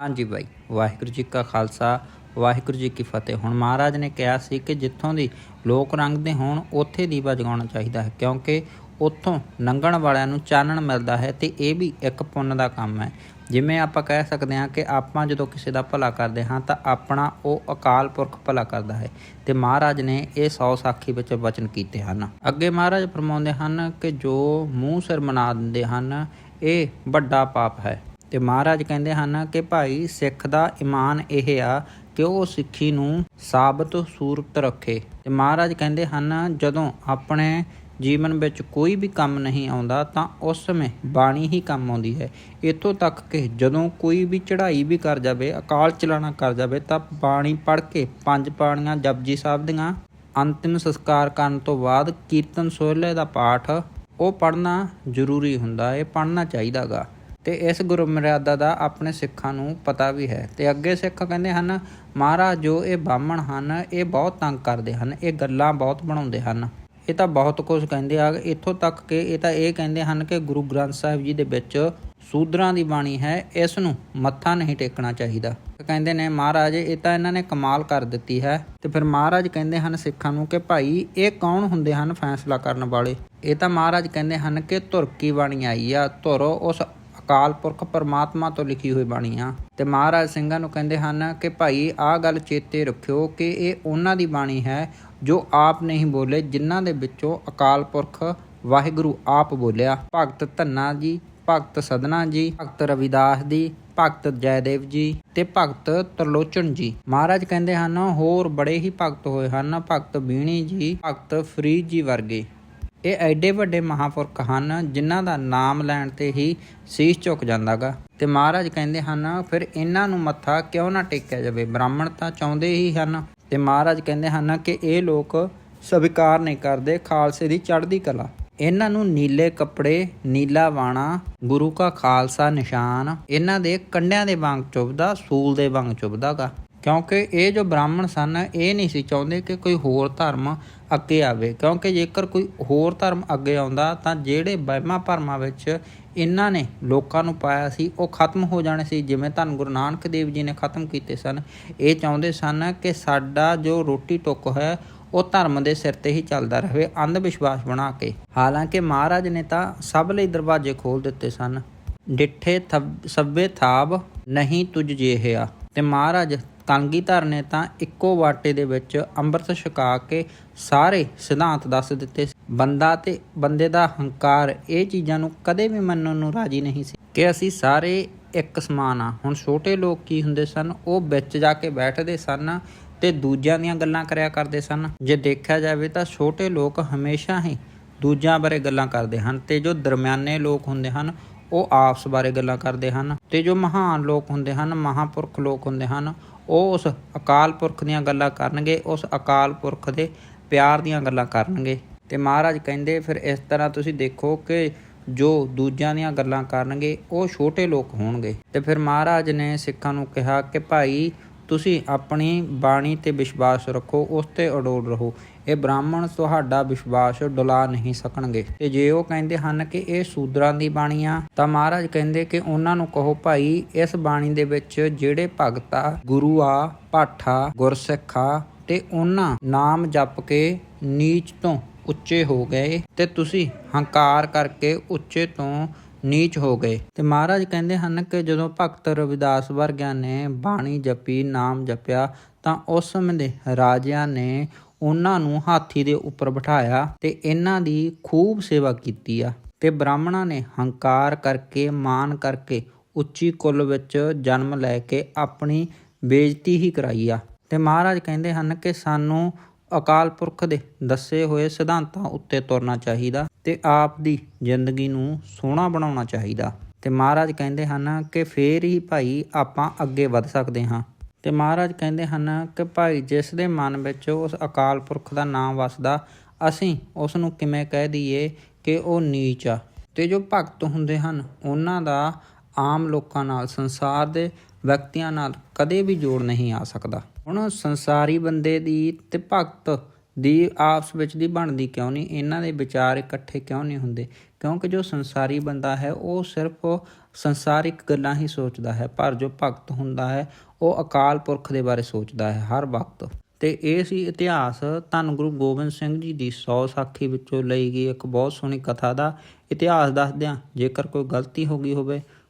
ਹਾਂਜੀ ਬਾਈ ਵਾਹਿਗੁਰੂ ਜੀ ਕਾ ਖਾਲਸਾ, ਵਾਹਿਗੁਰੂ ਜੀ ਕੀ ਫਤਿਹ। ਹੁਣ ਮਹਾਰਾਜ ਨੇ ਕਿਹਾ ਸੀ ਕਿ ਜਿੱਥੋਂ ਦੀ ਲੋਕ ਰੰਗਦੇ ਹੋਣ, ਉੱਥੇ ਦੀਵਾ ਜਗਾਉਣਾ ਚਾਹੀਦਾ ਹੈ, ਕਿਉਂਕਿ ਉੱਥੋਂ ਲੰਘਣ ਵਾਲਿਆਂ ਨੂੰ ਚਾਨਣ ਮਿਲਦਾ ਹੈ ਤੇ ਇਹ ਵੀ ਇੱਕ ਪੁੰਨ ਦਾ ਕੰਮ ਹੈ। ਜਿਵੇਂ ਆਪਾਂ ਕਹਿ ਸਕਦੇ ਹਾਂ ਕਿ ਆਪਾਂ ਜਦੋਂ ਕਿਸੇ ਦਾ ਭਲਾ ਕਰਦੇ ਹਾਂ, ਤਾਂ ਆਪਣਾ ਉਹ ਅਕਾਲ ਪੁਰਖ ਭਲਾ ਕਰਦਾ ਹੈ ਤੇ ਮਹਾਰਾਜ ਨੇ ਇਹ ਸੌ ਸਾਖੀ ਵਿੱਚ ਵਚਨ ਕੀਤੇ ਹਨ। ਅੱਗੇ ਮਹਾਰਾਜ ਫਰਮਾਉਂਦੇ ਹਨ ਕਿ ਜੋ ਮੂੰਹ ਸਿਰ ਮਨਾ ਦਿੰਦੇ ਹਨ, ਇਹ ਵੱਡਾ ਪਾਪ ਹੈ। ਤੇ ਮਹਾਰਾਜ ਕਹਿੰਦੇ ਹਨ ਕਿ ਭਾਈ ਸਿੱਖ ਦਾ ਈਮਾਨ ਇਹ ਆ ਕਿ ਉਹ ਸਿੱਖੀ ਨੂੰ ਸਾਬਤ ਸੂਰਤ ਰੱਖੇ। ਤੇ ਮਹਾਰਾਜ ਕਹਿੰਦੇ ਹਨ, ਜਦੋਂ ਆਪਣੇ ਜੀਵਨ ਵਿੱਚ ਕੋਈ ਵੀ ਕੰਮ ਨਹੀਂ ਆਉਂਦਾ ਤਾਂ ਉਸ ਸਮੇਂ ਬਾਣੀ ਹੀ ਕੰਮ ਆਉਂਦੀ ਹੈ। ਇਤੋਂ ਤੱਕ ਕਿ ਜਦੋਂ ਕੋਈ ਵੀ ਚੜ੍ਹਾਈ ਵੀ ਕਰ ਜਾਵੇ, ਅਕਾਲ ਚਲਾਣਾ ਕਰ ਜਾਵੇ, ਤਾਂ ਬਾਣੀ ਪੜ੍ਹ ਕੇ ਪੰਜ ਬਾਣੀਆਂ ਜਪਜੀ ਸਾਹਿਬ ਦੀਆਂ, ਅੰਤਿਮ ਸੰਸਕਾਰ ਕਰਨ ਤੋਂ ਬਾਅਦ ਕੀਰਤਨ ਸੋਹਲੇ ਦਾ ਪਾਠ, ਉਹ ਪੜ੍ਹਨਾ ਜ਼ਰੂਰੀ ਹੁੰਦਾ ਹੈ ਪੜ੍ਹਨਾ ਚਾਹੀਦਾਗਾ। ਤੇ ਇਸ ਗੁਰੂ ਮਰਿਆਦਾ ਦਾ ਆਪਣੇ ਸਿੱਖਾਂ ਨੂੰ ਪਤਾ ਵੀ ਹੈ। ਤੇ ਅੱਗੇ ਸਿੱਖ ਕਹਿੰਦੇ ਹਨ, ਮਹਾਰਾਜ, ਜੋ ਇਹ ਬਾਹਮਣ ਹਨ, ਇਹ ਬਹੁਤ ਤੰਗ ਕਰਦੇ ਹਨ, ਇਹ ਗੱਲਾਂ ਬਹੁਤ ਬਣਾਉਂਦੇ ਹਨ। ਇਹ ਤਾਂ ਬਹੁਤ ਕੁਝ ਕਹਿੰਦੇ ਆ, ਇੱਥੋਂ ਤੱਕ ਕਿ ਇਹ ਤਾਂ ਇਹ ਕਹਿੰਦੇ ਹਨ ਕਿ ਗੁਰੂ ਗ੍ਰੰਥ ਸਾਹਿਬ ਜੀ ਦੇ ਵਿੱਚ ਸੂਦਰਾਂ ਦੀ ਬਾਣੀ ਹੈ, ਇਸ ਨੂੰ ਮੱਥਾ ਨਹੀਂ ਟੇਕਣਾ ਚਾਹੀਦਾ। ਕਹਿੰਦੇ ਨੇ, ਮਹਾਰਾਜ, ਇਹ ਤਾਂ ਇਹਨਾਂ ਨੇ ਕਮਾਲ ਕਰ ਦਿੱਤੀ ਹੈ। ਤੇ ਫਿਰ ਮਹਾਰਾਜ ਕਹਿੰਦੇ ਹਨ ਸਿੱਖਾਂ ਨੂੰ ਕਿ, ਭਾਈ, ਇਹ ਕੌਣ ਹੁੰਦੇ ਹਨ ਫੈਸਲਾ ਕਰਨ ਵਾਲੇ? ਇਹ ਤਾਂ ਮਹਾਰਾਜ ਕਹਿੰਦੇ ਹਨ ਕਿ, ਧੁਰਕੀ ਬਾਣੀ ਆਈ ਆ, ਧੁਰ ਉਸ ਅਕਾਲ ਪੁਰਖ ਪਰਮਾਤਮਾ ਤੋਂ ਲਿਖੀ ਹੋਈ ਬਾਣੀ ਆ। ਤੇ ਮਹਾਰਾਜ ਸਿੰਘਾਂ ਨੂੰ ਕਹਿੰਦੇ ਹਨ ਕਿ ਭਾਈ, ਆਹ ਗੱਲ ਚੇਤੇ ਰੱਖਿਓ ਕਿ ਇਹ ਉਹਨਾਂ ਦੀ ਬਾਣੀ ਹੈ ਜੋ ਆਪ ਨਹੀਂ ਬੋਲੇ, ਜਿਨ੍ਹਾਂ ਦੇ ਵਿੱਚੋਂ ਅਕਾਲ ਪੁਰਖ ਵਾਹਿਗੁਰੂ ਆਪ ਬੋਲਿਆ। ਭਗਤ ਧੰਨਾ ਜੀ, ਭਗਤ ਸਦਨਾ ਜੀ, ਭਗਤ ਰਵਿਦਾਸ ਦੀ ਭਗਤ ਜੈਦੇਵ ਜੀ ਤੇ ਭਗਤ ਤਰਲੋਚਨ ਜੀ। ਮਹਾਰਾਜ ਕਹਿੰਦੇ ਹਨ, ਹੋਰ ਬੜੇ ਹੀ ਭਗਤ ਹੋਏ ਹਨ, ਭਗਤ ਬੀਣੀ ਜੀ, ਭਗਤ ਫਰੀਦ ਜੀ ਵਰਗੇ। ਇਹ ਐਡੇ ਵੱਡੇ ਮਹਾਪੁਰਖ ਹਨ ਜਿਨ੍ਹਾਂ ਦਾ ਨਾਮ ਲੈਣ ਤੇ ਹੀ ਸੀਸ ਝੁਕ ਜਾਂਦਾਗਾ। ਤੇ ਮਹਾਰਾਜ ਕਹਿੰਦੇ ਹਨ, ਫਿਰ ਇਹਨਾਂ ਨੂੰ ਮੱਥਾ ਕਿਉਂ ਨਾ ਟੇਕਿਆ ਜਾਵੇ? ਬ੍ਰਾਹਮਣ ਤਾਂ ਚਾਹੁੰਦੇ ਹੀ ਹਨ। ਤੇ ਮਹਾਰਾਜ ਕਹਿੰਦੇ ਹਨ ਕਿ ਇਹ ਲੋਕ ਸਵੀਕਾਰ ਨਹੀਂ ਕਰਦੇ ਖਾਲਸੇ ਦੀ ਚੜ੍ਹਦੀ ਕਲਾ। ਇਹਨਾਂ ਨੂੰ ਨੀਲੇ ਕੱਪੜੇ, ਨੀਲਾ ਵਾਣਾ, ਗੁਰੂ ਕਾ ਖਾਲਸਾ ਨਿਸ਼ਾਨ, ਇਹਨਾਂ ਦੇ ਕੰਡਿਆਂ ਦੇ ਵਾਂਗ ਚੁੱਭਦਾ, ਸੂਲ ਦੇ ਵਾਂਗ ਚੁੱਭਦਾਗਾ। ਕਿਉਂਕਿ ਇਹ ਜੋ ਬ੍ਰਾਹਮਣ ਸਨ, ਇਹ ਨਹੀਂ ਸੀ ਚਾਹੁੰਦੇ ਕਿ ਕੋਈ ਹੋਰ ਧਰਮ ਅੱਗੇ ਆਵੇ। ਕਿਉਂਕਿ ਜੇਕਰ ਕੋਈ ਹੋਰ ਧਰਮ ਅੱਗੇ ਆਉਂਦਾ, ਤਾਂ ਜਿਹੜੇ ਵਹਿਮਾਂ ਭਰਮਾਂ ਵਿੱਚ ਇਹਨਾਂ ਨੇ ਲੋਕਾਂ ਨੂੰ ਪਾਇਆ ਸੀ, ਉਹ ਖਤਮ ਹੋ ਜਾਣੇ ਸੀ। ਜਿਵੇਂ ਧੰਨ ਗੁਰੂ ਨਾਨਕ ਦੇਵ ਜੀ ਨੇ ਖਤਮ ਕੀਤੇ ਸਨ, ਇਹ ਚਾਹੁੰਦੇ ਸਨ ਕਿ ਸਾਡਾ ਜੋ ਰੋਟੀ ਟੁੱਕ ਹੈ, ਉਹ ਧਰਮ ਦੇ ਸਿਰ ਤੇ ਹੀ ਚੱਲਦਾ ਰਹੇ, ਅੰਧ ਵਿਸ਼ਵਾਸ ਬਣਾ ਕੇ। ਹਾਲਾਂਕਿ ਮਹਾਰਾਜ ਨੇ ਤਾਂ ਸਭ ਲਈ ਦਰਵਾਜ਼ੇ ਖੋਲ ਦਿੱਤੇ ਸਨ। ਡਿੱਠੇ ਥਬ- ਸਭੇ ਥਾਬ ਨਹੀਂ ਤੁਝ ਜਿਹਿਆ। ਤੇ ਮਹਾਰਾਜ ਕਲਗੀਧਰ ਨੇ ਤਾਂ ਇੱਕੋ ਵਾਟੇ ਦੇ ਵਿੱਚ ਅੰਮ੍ਰਿਤ ਛਕਾ ਕੇ ਸਾਰੇ ਸਿਧਾਂਤ ਦੱਸ ਦਿੱਤੇ ਬੰਦਾ ਤੇ ਬੰਦੇ ਦਾ ਹੰਕਾਰ, ਇਹ ਚੀਜ਼ਾਂ ਨੂੰ ਕਦੇ ਵੀ ਮੰਨਣ ਨੂੰ ਰਾਜੀ ਨਹੀਂ ਸੀ ਕਿ ਅਸੀਂ ਸਾਰੇ ਇੱਕ ਸਮਾਨ ਆ ਹੁਣ ਛੋਟੇ ਲੋਕ ਕੀ ਹੁੰਦੇ ਸਨ? ਉਹ ਵਿੱਚ ਜਾ ਕੇ ਬੈਠਦੇ ਸਨ ਤੇ ਦੂਜਿਆਂ ਦੀਆਂ ਗੱਲਾਂ ਕਰਿਆ ਕਰਦੇ ਸਨ। ਜੇ ਦੇਖਿਆ ਜਾਵੇ ਤਾਂ ਛੋਟੇ ਲੋਕ ਹਮੇਸ਼ਾ ਹੀ ਦੂਜਿਆਂ ਬਾਰੇ ਗੱਲਾਂ ਕਰਦੇ ਹਨ ਤੇ ਜੋ ਦਰਮਿਆਨੇ ਲੋਕ ਹੁੰਦੇ ਹਨ, ਉਹ ਆਪਸ ਬਾਰੇ ਗੱਲਾਂ ਕਰਦੇ ਹਨ ਤੇ ਜੋ ਮਹਾਨ ਲੋਕ ਹੁੰਦੇ ਹਨ, ਮਹਾਪੁਰਖ ਲੋਕ ਹੁੰਦੇ ਹਨ ਉਹ ਉਸ ਅਕਾਲ ਪੁਰਖ ਦੀਆਂ ਗੱਲਾਂ ਕਰਨਗੇ, ਉਸ ਅਕਾਲ ਪੁਰਖ ਦੇ ਪਿਆਰ ਦੀਆਂ ਗੱਲਾਂ ਕਰਨਗੇ। ਤੇ ਮਹਾਰਾਜ ਕਹਿੰਦੇ, ਫਿਰ ਇਸ ਤਰ੍ਹਾਂ ਤੁਸੀਂ ਦੇਖੋ ਕਿ ਜੋ ਦੂਜਿਆਂ ਦੀਆਂ ਗੱਲਾਂ ਕਰਨਗੇ, ਉਹ ਛੋਟੇ ਲੋਕ ਹੋਣਗੇ। ਤੇ ਫਿਰ ਮਹਾਰਾਜ ਨੇ ਸਿੱਖਾਂ ਨੂੰ ਕਿਹਾ ਕਿ ਭਾਈ ਤੁਸੀਂ ਆਪਣੀ ਬਾਣੀ ਤੇ ਵਿਸ਼ਵਾਸ ਰੱਖੋ, ਉਸ ਤੇ ਅਡੋਲ ਰਹੋ। ਇਹ ਬ੍ਰਾਹਮਣ ਤੁਹਾਡਾ ਵਿਸ਼ਵਾਸ ਡੁਲਾ ਨਹੀਂ ਸਕਣਗੇ। ਤੇ ਜੇ ਉਹ ਕਹਿੰਦੇ ਹਨ ਕਿ ਇਹ ਸੂਦਰਾਂ ਦੀ ਬਾਣੀ ਆ, ਤਾਂ ਮਹਾਰਾਜ ਕਹਿੰਦੇ ਕਿ ਉਹਨਾਂ ਨੂੰ ਕਹੋ, ਭਾਈ, ਇਸ ਬਾਣੀ ਦੇ ਵਿੱਚ ਜਿਹੜੇ ਭਗਤ ਆ, ਗੁਰੂ ਆ ਪਾਠਾ ਗੁਰਸਿੱਖਾ ਤੇ ਉਹਨਾਂ ਨਾਮ ਜਪ ਕੇ ਨੀਚ ਤੋਂ ਉੱਚੇ ਹੋ ਗਏ ਤੇ ਤੁਸੀਂ ਹੰਕਾਰ ਕਰਕੇ ਉੱਚੇ ਤੋਂ ਨੀਚ ਹੋ ਗਏ। ਤੇ ਮਹਾਰਾਜ ਕਹਿੰਦੇ ਹਨ ਕਿ ਜਦੋਂ ਭਗਤ ਰਵਿਦਾਸ ਵਰਗਿਆਂ ਨੇ ਬਾਣੀ ਜਪੀ, ਨਾਮ ਜਪਿਆ, ਤਾਂ ਉਸ ਸਮੇਂ ਦੇ ਰਾਜਿਆਂ ਨੇ ਉਹਨਾਂ ਨੂੰ ਹਾਥੀ ਦੇ ਉੱਪਰ ਬਿਠਾਇਆ ਤੇ ਇਹਨਾਂ ਦੀ ਖੂਬ ਸੇਵਾ ਕੀਤੀ ਆ। ਤੇ ਬ੍ਰਾਹਮਣਾਂ ਨੇ ਹੰਕਾਰ ਕਰਕੇ ਮਾਨ ਕਰਕੇ ਉੱਚੀ ਕੁੱਲ ਵਿੱਚ ਜਨਮ ਲੈ ਕੇ ਆਪਣੀ ਬੇਇੱਜ਼ਤੀ ਹੀ ਕਰਾਈ ਆ। ਤੇ ਮਹਾਰਾਜ ਕਹਿੰਦੇ ਹਨ ਕਿ ਸਾਨੂੰ ਅਕਾਲ ਪੁਰਖ ਦੇ ਦੱਸੇ ਹੋਏ ਸਿਧਾਂਤਾਂ ਉੱਤੇ ਤੁਰਨਾ ਚਾਹੀਦਾ ਤੇ ਆਪ ਦੀ ਜ਼ਿੰਦਗੀ ਨੂੰ ਸੋਹਣਾ ਬਣਾਉਣਾ ਚਾਹੀਦਾ। ਤੇ ਮਹਾਰਾਜ ਕਹਿੰਦੇ ਹਨ ਕਿ ਫੇਰ ਹੀ ਭਾਈ ਆਪਾਂ ਅੱਗੇ ਵੱਧ ਸਕਦੇ ਹਾਂ। ਤੇ ਮਹਾਰਾਜ ਕਹਿੰਦੇ ਹਨ ਕਿ ਭਾਈ ਜਿਸ ਦੇ ਮਨ ਵਿੱਚ ਉਸ ਅਕਾਲ ਪੁਰਖ ਦਾ ਨਾਮ ਵਸਦਾ, ਅਸੀਂ ਉਸ ਨੂੰ ਕਿਵੇਂ ਕਹਿ ਦਈਏ ਕਿ ਉਹ ਨੀਚ ਆ। ਤੇ ਜੋ ਭਗਤ ਹੁੰਦੇ ਹਨ, ਉਹਨਾਂ ਦਾ ਆਮ ਲੋਕਾਂ ਨਾਲ ਸੰਸਾਰ ਦੇ ਵਿਅਕਤੀਆਂ ਨਾਲ ਕਦੇ ਵੀ ਜੋੜ ਨਹੀਂ ਆ ਸਕਦਾ। ਹੁਣ ਸੰਸਾਰੀ ਬੰਦੇ ਦੀ ਤੇ ਭਗਤ ਦੀ ਆਪਸ ਵਿੱਚ ਦੀ ਬਣਦੀ ਕਿਉਂ ਨਹੀਂ? ਇਹਨਾਂ ਦੇ ਵਿਚਾਰ ਇਕੱਠੇ ਕਿਉਂ ਨਹੀਂ ਹੁੰਦੇ? ਕਿਉਂਕਿ ਜੋ ਸੰਸਾਰੀ ਬੰਦਾ ਹੈ, ਉਹ ਸਿਰਫ ਸੰਸਾਰਿਕ ਗੱਲਾਂ ਹੀ ਸੋਚਦਾ ਹੈ, ਪਰ ਜੋ ਭਗਤ ਹੁੰਦਾ ਹੈ, ਉਹ ਅਕਾਲ ਪੁਰਖ ਦੇ ਬਾਰੇ ਸੋਚਦਾ ਹੈ, ਹਰ ਵਕਤ। ਤੇ ਇਹ ਸੀ ਇਤਿਹਾਸ ਧੰਨ ਗੁਰੂ ਗੋਬਿੰਦ ਸਿੰਘ ਜੀ ਦੀ 100 ਸਾਖੀ ਵਿੱਚੋਂ ਲਈ ਗਈ ਇੱਕ ਬਹੁਤ ਸੋਹਣੀ ਕਥਾ ਦਾ ਇਤਿਹਾਸ ਦੱਸਦਿਆਂ ਜੇਕਰ ਕੋਈ ਗਲਤੀ ਹੋ ਗਈ ਹੋਵੇ